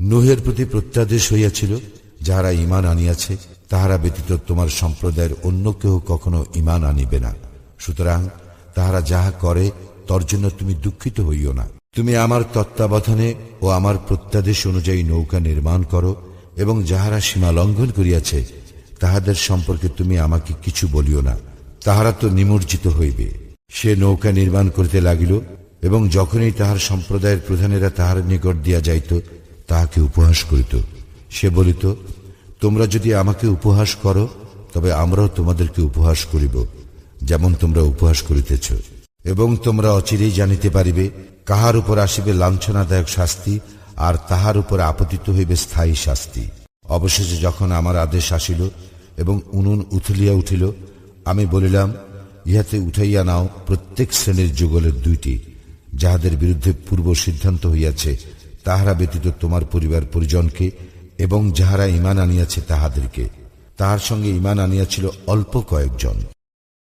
নুহের প্রতি প্রত্যাদেশ হইয়াছিল, যাহারা ইমান আনিয়াছে, তাহারা ব্যতীত তোমার সম্প্রদায়ের অন্য কেউ কখনো ইমান আনিবে না। সুতরাং তাহারা যাহা করে, তর জন্য তুমি দুঃখিত হইও না। তুমি আমার তত্ত্বাবধানে ও আমার প্রত্যাদেশ অনুযায়ী নৌকা নির্মাণ করো, এবং যাহারা সীমা লঙ্ঘন করিয়াছে, তাহাদের সম্পর্কে তুমি আমাকে কিছু বলিও না। তাহারা তো নিমজ্জিত হইবে। সে নৌকা নির্মাণ করিতে লাগিল, এবং যখনই তাহার সম্প্রদায়ের প্রধানেরা তাহার নিকট দিয়া যাইত তাহাকে উপহাস করিত। সে বলিত, তোমরা যদি আমাকে উপহাস করো, তবে আমরাও তোমাদেরকে উপহাস করিব, যেমন তোমরা উপহাস করিতেছ। এবং তোমরা অচিরেই জানিতে পারিবে, কাহার উপর আসিবে লাঞ্ছনাদায়ক শাস্তি, আর তাহার উপর আপতিত হইবে স্থায়ী শাস্তি। অবশেষে যখন আমার আদেশ আসিল এবং উনুন উথলিয়া উঠিল, আমি বলিলাম, ইহাতে উঠাইয়া নাও প্রত্যেক শ্রেণির যুগলের দুইটি, যাহাদের বিরুদ্ধে পূর্ব সিদ্ধান্ত হইয়াছে তাহারা ব্যতীত তোমার পরিবার পরিজনকে এবং যাহারা ইমান আনিয়াছে তাহাদেরকে, তাহার সঙ্গে ইমান আনিয়াছিল অল্প কয়েকজন।